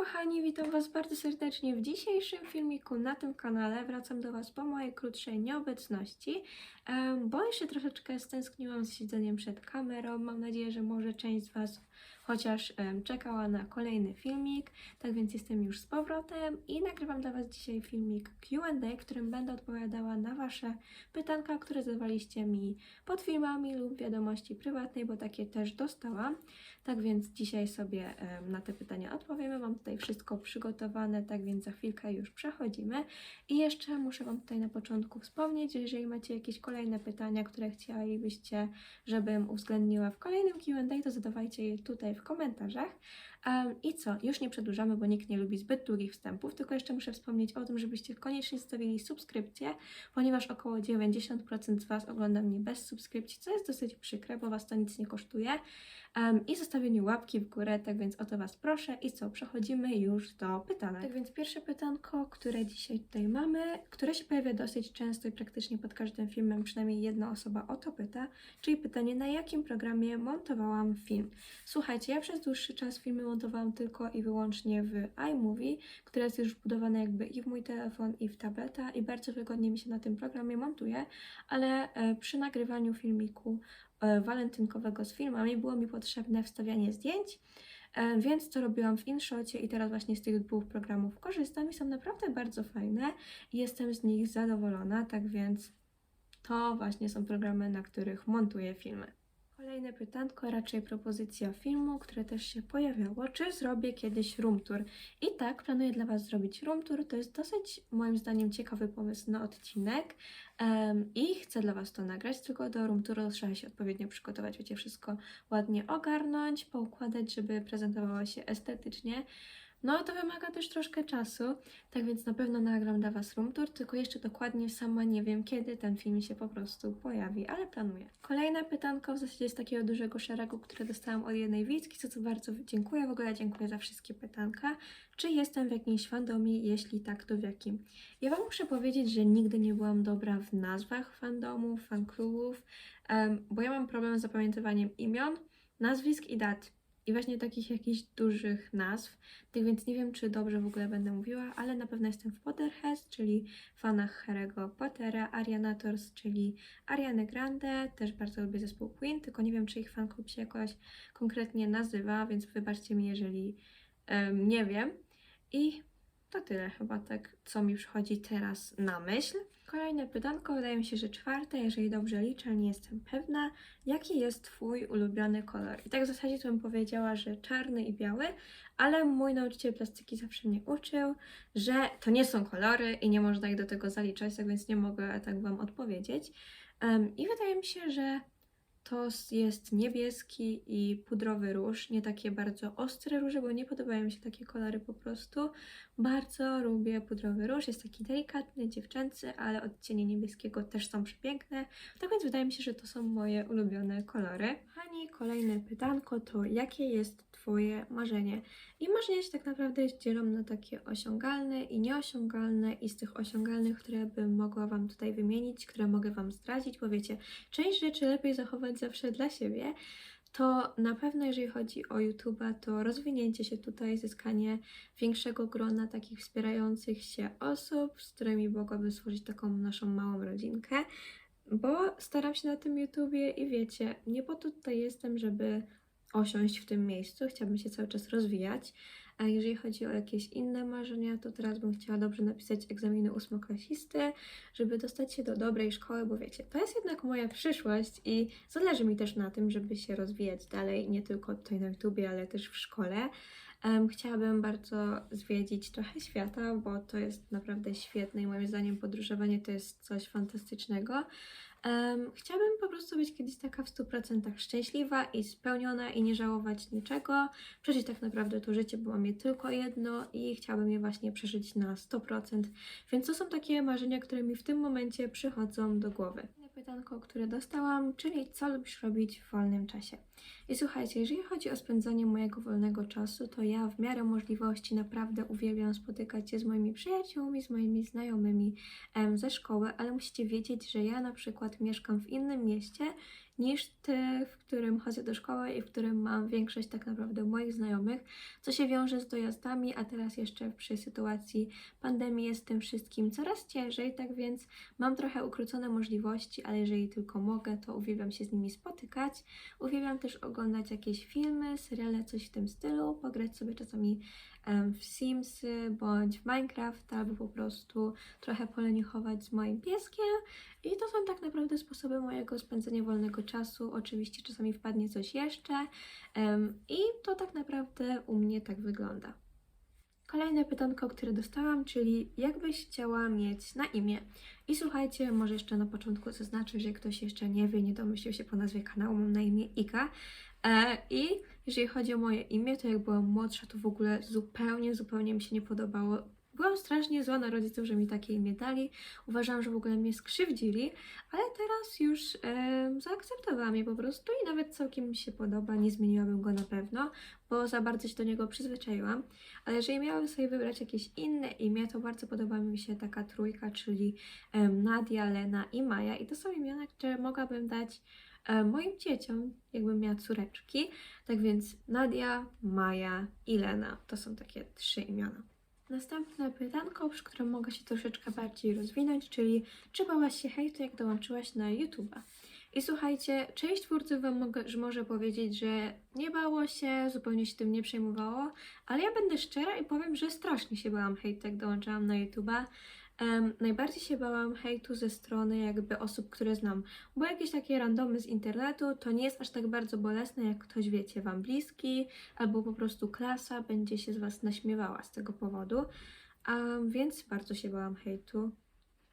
kochani, witam Was bardzo serdecznie w dzisiejszym filmiku na tym kanale. Wracam do Was po mojej krótszej nieobecności, bo jeszcze troszeczkę stęskniłam z siedzeniem przed kamerą. Mam nadzieję, że może część z Was chociaż czekała na kolejny filmik. Tak więc jestem już z powrotem i nagrywam dla Was dzisiaj filmik Q&A, którym będę odpowiadała na Wasze pytanka, które zadawaliście mi pod filmami lub wiadomości prywatnej, bo takie też dostałam. Tak więc dzisiaj sobie na te pytania odpowiemy. Mam tutaj wszystko przygotowane, tak więc za chwilkę już przechodzimy. I jeszcze muszę Wam tutaj na początku wspomnieć, że jeżeli macie jakieś kolejne pytania, które chcielibyście, żebym uwzględniła w kolejnym Q&A, to zadawajcie je tutaj w komentarzach. I co? Już nie przedłużamy, bo nikt nie lubi zbyt długich wstępów, tylko jeszcze muszę wspomnieć o tym, żebyście koniecznie zostawili subskrypcję, ponieważ około 90% z Was ogląda mnie bez subskrypcji, co jest dosyć przykre, bo Was to nic nie kosztuje. I zostawienie łapki w górę, tak więc o to Was proszę. I co? Przechodzimy już do pytanek. Tak więc pierwsze pytanko, które dzisiaj tutaj mamy, które się pojawia dosyć często i praktycznie pod każdym filmem, przynajmniej jedna osoba o to pyta, czyli pytanie, na jakim programie montowałam film. Słuchajcie, ja przez dłuższy czas filmy montowałam tylko i wyłącznie w iMovie, które jest już wbudowane jakby i w mój telefon, i w tableta i bardzo wygodnie mi się na tym programie montuje, ale e, przy nagrywaniu filmiku e, walentynkowego z filmami było mi potrzebne wstawianie zdjęć, e, więc to robiłam w InShocie i teraz właśnie z tych dwóch programów korzystam i są naprawdę bardzo fajne i jestem z nich zadowolona, tak więc to właśnie są programy, na których montuję filmy. Kolejne pytanko, raczej propozycja filmu, które też się pojawiało. Czy zrobię kiedyś room tour? I tak, planuję dla Was zrobić room tour. To jest dosyć, moim zdaniem, ciekawy pomysł na odcinek. Em, I chcę dla Was to nagrać, tylko do room touru trzeba się odpowiednio przygotować, wiecie, wszystko ładnie ogarnąć, poukładać, żeby prezentowało się estetycznie. No, to wymaga też troszkę czasu, tak więc na pewno nagram dla Was room tour, tylko jeszcze dokładnie sama nie wiem, kiedy ten film się po prostu pojawi, ale planuję. Kolejne pytanko w zasadzie z takiego dużego szeregu, które dostałam od jednej widzki, za co bardzo dziękuję. W ogóle dziękuję za wszystkie pytanka. Czy jestem w jakimś fandomie? Jeśli tak, to w jakim? Ja Wam muszę powiedzieć, że nigdy nie byłam dobra w nazwach fandomów, fanklubów, em, bo ja mam problem z zapamiętywaniem imion, nazwisk i dat. I właśnie takich jakichś dużych nazw. Tak więc nie wiem, czy dobrze w ogóle będę mówiła, ale na pewno jestem w Potterheads, czyli fanach Harry'ego Pottera, Arianators, czyli Ariany Grande, też bardzo lubię zespół Queen, tylko nie wiem, czy ich fanklub się jakoś konkretnie nazywa, więc wybaczcie mi, jeżeli em, nie wiem. I to tyle chyba tak, co mi przychodzi teraz na myśl. Kolejne pytanko, wydaje mi się, że czwarte, jeżeli dobrze liczę, nie jestem pewna. Jaki jest Twój ulubiony kolor? I tak w zasadzie to bym powiedziała, że czarny i biały, ale mój nauczyciel plastyki zawsze mnie uczył, że to nie są kolory i nie można ich do tego zaliczać, tak więc nie mogę tak Wam odpowiedzieć. Em, I wydaje mi się, że to jest niebieski i pudrowy róż, nie takie bardzo ostre róże, bo nie podobają mi się takie kolory po prostu. Bardzo lubię pudrowy róż, jest taki delikatny, dziewczęcy, ale odcienie niebieskiego też są przepiękne. Tak więc wydaje mi się, że to są moje ulubione kolory. Kochani, kolejne pytanko to jakie jest Twoje marzenie? I marzenia się tak naprawdę dzielą na takie osiągalne i nieosiągalne i z tych osiągalnych, które bym mogła Wam tutaj wymienić, które mogę Wam zdradzić, bo wiecie, część rzeczy lepiej zachować zawsze dla siebie, to na pewno jeżeli chodzi o YouTube'a, to rozwinięcie się tutaj, zyskanie większego grona takich wspierających się osób, z którymi mogłabym stworzyć taką naszą małą rodzinkę, bo staram się na tym YouTubie i wiecie, nie po to tutaj jestem, żeby osiąść w tym miejscu, chciałabym się cały czas rozwijać, a jeżeli chodzi o jakieś inne marzenia, to teraz bym chciała dobrze napisać egzaminy ósmoklasisty, żeby dostać się do dobrej szkoły, bo wiecie, to jest jednak moja przyszłość i zależy mi też na tym, żeby się rozwijać dalej, nie tylko tutaj na YouTubie, ale też w szkole. Em, chciałabym bardzo zwiedzić trochę świata, bo to jest naprawdę świetne i moim zdaniem podróżowanie to jest coś fantastycznego. Em, chciałabym po prostu być kiedyś taka w 100% szczęśliwa i spełniona i nie żałować niczego. Przeżyć tak naprawdę to życie, bo mam je tylko jedno i chciałabym je właśnie przeżyć na 100%. Więc to są takie marzenia, które mi w tym momencie przychodzą do głowy. Pytanko, które dostałam, czyli co lubisz robić w wolnym czasie? I słuchajcie, jeżeli chodzi o spędzanie mojego wolnego czasu, to ja w miarę możliwości naprawdę uwielbiam spotykać się z moimi przyjaciółmi, z moimi znajomymi em, ze szkoły, ale musicie wiedzieć, że ja na przykład mieszkam w innym mieście niż ty, w którym chodzę do szkoły i w którym mam większość tak naprawdę moich znajomych, co się wiąże z dojazdami, a teraz jeszcze przy sytuacji pandemii jest tym wszystkim coraz ciężej, tak więc mam trochę ukrócone możliwości, ale jeżeli tylko mogę, to uwielbiam się z nimi spotykać. Uwielbiam też oglądać jakieś filmy, seriale, coś w tym stylu, pograć sobie czasami w Simsy bądź w Minecraft, albo po prostu trochę poleniuchować z moim pieskiem. I to są tak naprawdę sposoby mojego spędzenia wolnego czasu. Oczywiście czasami wpadnie coś jeszcze i to tak naprawdę u mnie tak wygląda. Kolejne pytanko, które dostałam, czyli jak byś chciała mieć na imię? I słuchajcie, może jeszcze na początku zaznaczę, że ktoś jeszcze nie wie, nie domyślił się po nazwie kanału, mam na imię Ika. E, I jeżeli chodzi o moje imię, to jak byłam młodsza, to w ogóle zupełnie, zupełnie mi się nie podobało. Byłam strasznie zła na rodziców, że mi takie imię dali. Uważałam, że w ogóle mnie skrzywdzili, ale teraz już e, zaakceptowałam je po prostu i nawet całkiem mi się podoba. Nie zmieniłabym go na pewno, bo za bardzo się do niego przyzwyczaiłam. Ale jeżeli miałabym sobie wybrać jakieś inne imię, to bardzo podoba mi się taka trójka, czyli em, Nadia, Lena i Maja. I to są imiona, które mogłabym dać e, moim dzieciom, jakbym miała córeczki. Tak więc Nadia, Maja i Lena to są takie trzy imiona. Następne pytanko, przy którym mogę się troszeczkę bardziej rozwinąć, czyli czy bałaś się hejtu, jak dołączyłaś na YouTube'a? I słuchajcie, część twórców Wam mogę, że może powiedzieć, że nie bało się, zupełnie się tym nie przejmowało, ale ja będę szczera i powiem, że strasznie się bałam hejtu, jak dołączałam na YouTube'a. Em, najbardziej się bałam hejtu ze strony jakby osób, które znam, bo jakieś takie randomy z internetu to nie jest aż tak bardzo bolesne, jak ktoś wiecie, Wam bliski, albo po prostu klasa będzie się z Was naśmiewała z tego powodu, a więc bardzo się bałam hejtu.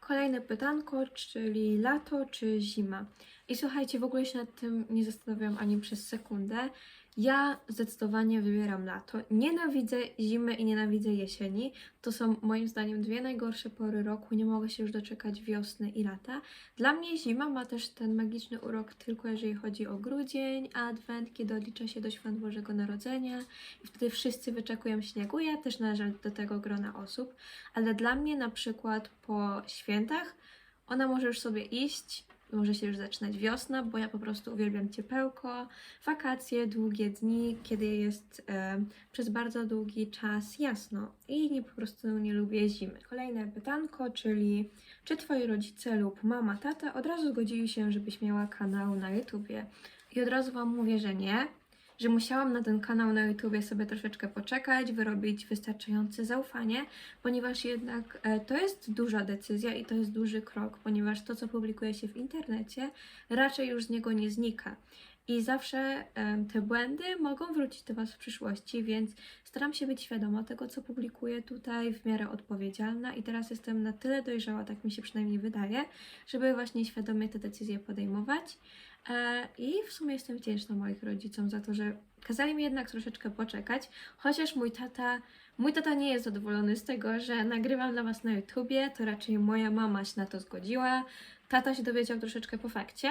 Kolejne pytanko, czyli lato czy zima? I słuchajcie, w ogóle się nad tym nie zastanawiam ani przez sekundę. Ja zdecydowanie wybieram lato. Nienawidzę zimy i nienawidzę jesieni. To są moim zdaniem dwie najgorsze pory roku. Nie mogę się już doczekać wiosny i lata. Dla mnie zima ma też ten magiczny urok tylko jeżeli chodzi o grudzień, adwent, kiedy odlicza się do świąt Bożego Narodzenia i wtedy wszyscy wyczekują śniegu. Ja też należę do tego grona osób, ale dla mnie na przykład po świętach ona może już sobie iść, może się już zaczynać wiosna, bo ja po prostu uwielbiam ciepełko, wakacje, długie dni, kiedy jest e, przez bardzo długi czas jasno i nie po prostu nie lubię zimy. Kolejne pytanko, czyli czy twoi rodzice lub mama, tata od razu zgodzili się, żebyś miała kanał na YouTubie? I od razu Wam mówię, że nie, że musiałam na ten kanał na YouTubie sobie troszeczkę poczekać, wyrobić wystarczające zaufanie, ponieważ jednak e, to jest duża decyzja i to jest duży krok, ponieważ to, co publikuje się w internecie, raczej już z niego nie znika. I zawsze te błędy mogą wrócić do Was w przyszłości, więc staram się być świadoma tego, co publikuję tutaj, w miarę odpowiedzialna i teraz jestem na tyle dojrzała, tak mi się przynajmniej wydaje, żeby właśnie świadomie te decyzje podejmować. E, I w sumie jestem wdzięczna moich rodzicom za to, że kazali mi jednak troszeczkę poczekać, chociaż mój tata, mój tata nie jest zadowolony z tego, że nagrywam dla Was na YouTubie, to raczej moja mama się na to zgodziła, tata się dowiedział troszeczkę po fakcie,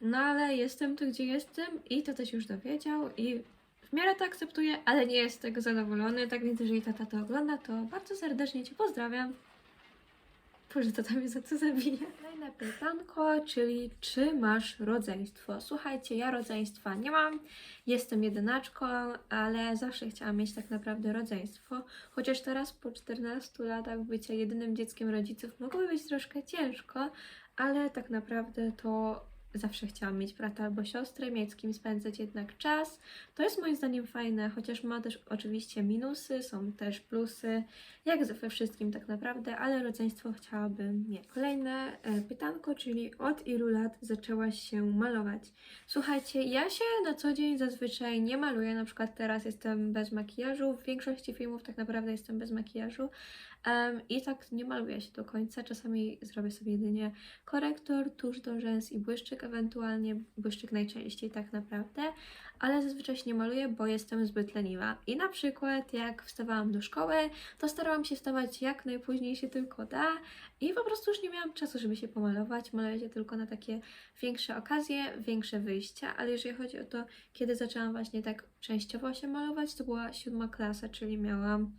no ale jestem tu, gdzie jestem i tata się już dowiedział i w miarę to akceptuję, ale nie jest z tego zadowolony, tak więc jeżeli tata to ogląda, to bardzo serdecznie Cię pozdrawiam. Boże, tata mnie za to zabije. Kolejne pytanko, czyli czy masz rodzeństwo? Słuchajcie, ja rodzeństwa nie mam, jestem jedynaczką, ale zawsze chciałam mieć tak naprawdę rodzeństwo. Chociaż teraz po 14 latach bycia jedynym dzieckiem rodziców mogłoby być troszkę ciężko, ale tak naprawdę to zawsze chciałam mieć brata albo siostrę, mieć z kim spędzać jednak czas. To jest moim zdaniem fajne, chociaż ma też oczywiście minusy, są też plusy, jak we wszystkim tak naprawdę, ale rodzeństwo chciałabym mieć. Kolejne e, pytanko, czyli od ilu lat zaczęłaś się malować? Słuchajcie, ja się na co dzień zazwyczaj nie maluję, na przykład teraz jestem bez makijażu, w większości filmów tak naprawdę jestem bez makijażu, Em, I tak nie maluję się do końca. Czasami zrobię sobie jedynie korektor, tusz do rzęs i błyszczyk, ewentualnie błyszczyk najczęściej tak naprawdę, ale zazwyczaj się nie maluję, bo jestem zbyt leniwa. I na przykład jak wstawałam do szkoły, to starałam się wstawać jak najpóźniej się tylko da i po prostu już nie miałam czasu, żeby się pomalować. Maluję się tylko na takie większe okazje, większe wyjścia, ale jeżeli chodzi o to, kiedy zaczęłam właśnie tak częściowo się malować, to była siódma klasa, czyli miałam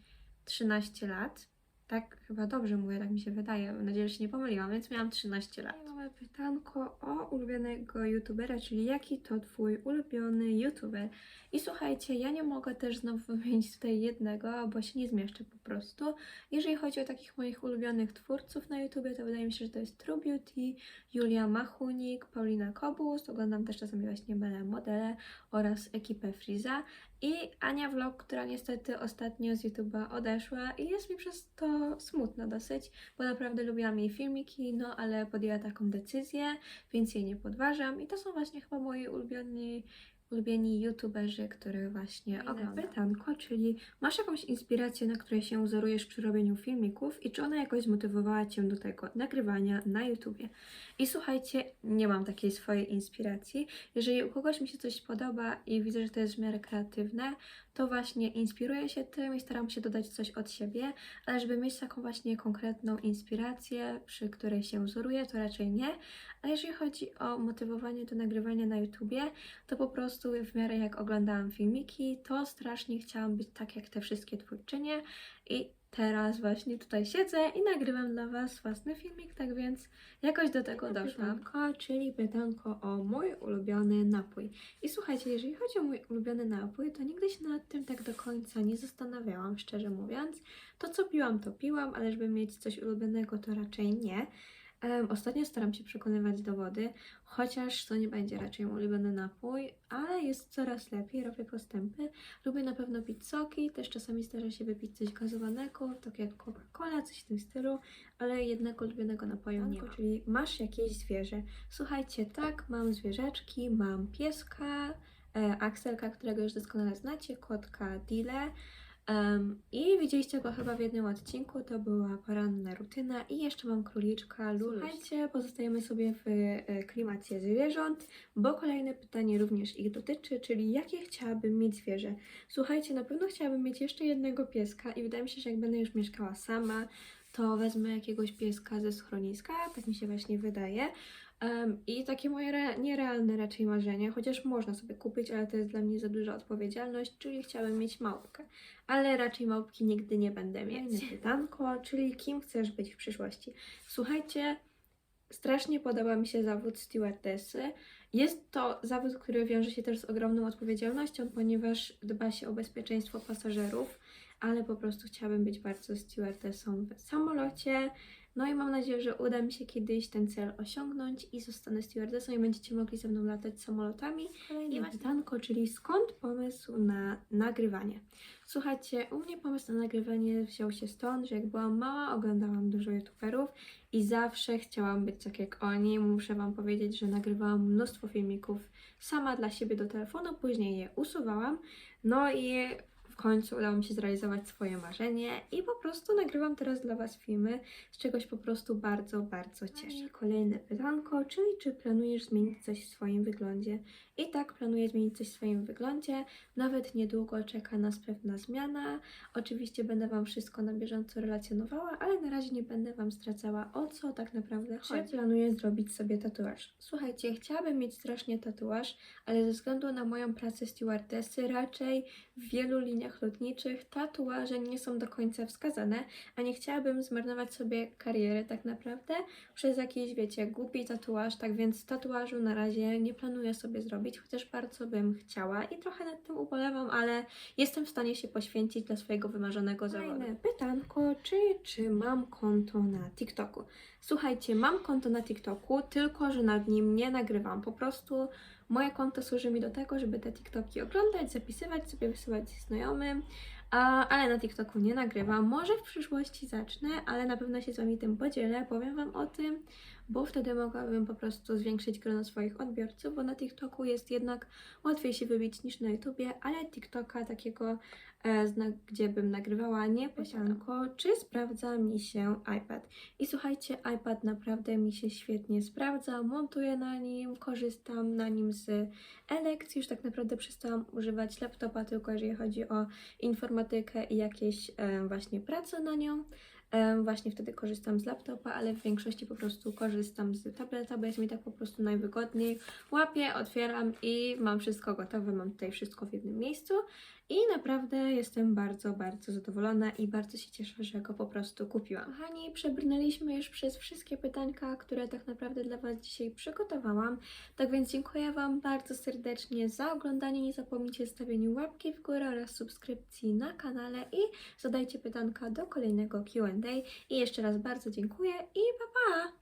13 lat. Tak chyba dobrze mówię, tak mi się wydaje. Mam nadzieję, że się nie pomyliłam, więc miałam 13 lat. Mamy pytanko o ulubionego youtubera, czyli jaki to twój ulubiony youtuber. I słuchajcie, ja nie mogę też znowu wymienić tutaj jednego, bo się nie zmieszczę po prostu. Jeżeli chodzi o takich moich ulubionych twórców na YouTubie, to wydaje mi się, że to jest True Beauty, Julia Machunik, Paulina Kobus, oglądam też czasami właśnie Mele Modele oraz ekipę Friza i Ania Vlog, która niestety ostatnio z YouTube'a odeszła i jest mi przez to smutno dosyć, bo naprawdę lubiłam jej filmiki, no ale podjęła taką decyzję, więc jej nie podważam. I to są właśnie chyba moi ulubieni ulubieni youtuberzy, których właśnie Fajne oglądam. Pytanko, czyli masz jakąś inspirację, na której się wzorujesz przy robieniu filmików i czy ona jakoś zmotywowała Cię do tego nagrywania na YouTubie? I słuchajcie, nie mam takiej swojej inspiracji. Jeżeli u kogoś mi się coś podoba i widzę, że to jest w miarę kreatywne, to właśnie inspiruję się tym i staram się dodać coś od siebie, ale żeby mieć taką właśnie konkretną inspirację, przy której się wzoruję, to raczej nie. A jeżeli chodzi o motywowanie do nagrywania na YouTubie, to po prostu w miarę jak oglądałam filmiki, to strasznie chciałam być tak jak te wszystkie twórczynie i teraz właśnie tutaj siedzę i nagrywam dla Was własny filmik, tak więc jakoś do tego doszłam. Pytanko, czyli pytanko o mój ulubiony napój. I słuchajcie, jeżeli chodzi o mój ulubiony napój, to nigdy się nad tym tak do końca nie zastanawiałam, szczerze mówiąc. To co piłam, to piłam, ale żeby mieć coś ulubionego, to raczej nie. Ostatnio staram się przekonywać do wody, chociaż to nie będzie raczej mój ulubiony napój, ale jest coraz lepiej, robię postępy. Lubię na pewno pić soki, też czasami zdarza się wypić coś gazowanego, tak jak Coca-Cola, coś w tym stylu, ale jednego ulubionego napoju nie ma. Czyli masz jakieś zwierzę. Słuchajcie, tak, mam zwierzaczki, mam pieska, e, Akselka, którego już doskonale znacie, kotka Dile, Em, I widzieliście go chyba w jednym odcinku, to była poranna rutyna i jeszcze mam króliczka Lulu. Słuchajcie, pozostajemy sobie w e, klimacie zwierząt, bo kolejne pytanie również ich dotyczy, czyli jakie chciałabym mieć zwierzę? Słuchajcie, na pewno chciałabym mieć jeszcze jednego pieska i wydaje mi się, że jak będę już mieszkała sama, to wezmę jakiegoś pieska ze schroniska, tak mi się właśnie wydaje. Em, I takie moje re- nierealne raczej marzenie, chociaż można sobie kupić, ale to jest dla mnie za duża odpowiedzialność, czyli chciałabym mieć małpkę. Ale raczej małpki nigdy nie będę mieć. Pytanko, czyli kim chcesz być w przyszłości? Słuchajcie, strasznie podoba mi się zawód stewardessy. Jest to zawód, który wiąże się też z ogromną odpowiedzialnością, ponieważ dba się o bezpieczeństwo pasażerów, ale po prostu chciałabym być bardzo stewardessą w samolocie. No i mam nadzieję, że uda mi się kiedyś ten cel osiągnąć i zostanę stewardessą i będziecie mogli ze mną latać samolotami. Kolejne pytanko, czyli skąd pomysł na nagrywanie? Słuchajcie, u mnie pomysł na nagrywanie wziął się stąd, że jak byłam mała, oglądałam dużo youtuberów i zawsze chciałam być tak jak oni. Muszę Wam powiedzieć, że nagrywałam mnóstwo filmików sama dla siebie do telefonu, później je usuwałam. No i końcu udało mi się zrealizować swoje marzenie i po prostu nagrywam teraz dla Was filmy, z czegoś po prostu bardzo, bardzo cieszę. Kolejne pytanko, czyli czy planujesz zmienić coś w swoim wyglądzie? I tak planuję zmienić coś w swoim wyglądzie. Nawet niedługo czeka nas pewna zmiana. Oczywiście będę Wam wszystko na bieżąco relacjonowała, ale na razie nie będę Wam zdradzała o co tak naprawdę chodzi. Czy planuję zrobić sobie tatuaż? Słuchajcie, chciałabym mieć strasznie tatuaż, ale ze względu na moją pracę stewardessy raczej w wielu liniach lotniczych tatuaże nie są do końca wskazane, a nie chciałabym zmarnować sobie kariery tak naprawdę przez jakiś, wiecie, głupi tatuaż, tak więc tatuażu na razie nie planuję sobie zrobić, chociaż bardzo bym chciała i trochę nad tym ubolewam, ale jestem w stanie się poświęcić dla swojego wymarzonego zawodu. Fajne pytanko, czy, czy mam konto na TikToku? Słuchajcie, mam konto na TikToku, tylko że nad nim nie nagrywam. Po prostu moje konto służy mi do tego, żeby te TikToki oglądać, zapisywać sobie, wysyłać znajomym, a, ale na TikToku nie nagrywam. Może w przyszłości zacznę, ale na pewno się z Wami tym podzielę, powiem Wam o tym, bo wtedy mogłabym po prostu zwiększyć grono swoich odbiorców, bo na TikToku jest jednak łatwiej się wybić niż na YouTubie, ale TikToka takiego, e, gdzie bym nagrywała, nie posiadam. Czy sprawdza mi się iPad? I słuchajcie, iPad naprawdę mi się świetnie sprawdza, montuję na nim, korzystam na nim z e-lekcji, już tak naprawdę przestałam używać laptopa, tylko jeżeli chodzi o informatykę i jakieś e, właśnie prace na nią. Właśnie wtedy korzystam z laptopa, ale w większości po prostu korzystam z tableta, bo jest mi tak po prostu najwygodniej. Łapię, otwieram i mam wszystko gotowe, mam tutaj wszystko w jednym miejscu. I naprawdę jestem bardzo, bardzo zadowolona i bardzo się cieszę, że go po prostu kupiłam. Kochani, przebrnęliśmy już przez wszystkie pytanka, które tak naprawdę dla Was dzisiaj przygotowałam. Tak więc dziękuję Wam bardzo serdecznie za oglądanie. Nie zapomnijcie stawienia łapki w górę oraz subskrypcji na kanale i zadajcie pytanka do kolejnego Q&A. I jeszcze raz bardzo dziękuję i pa pa!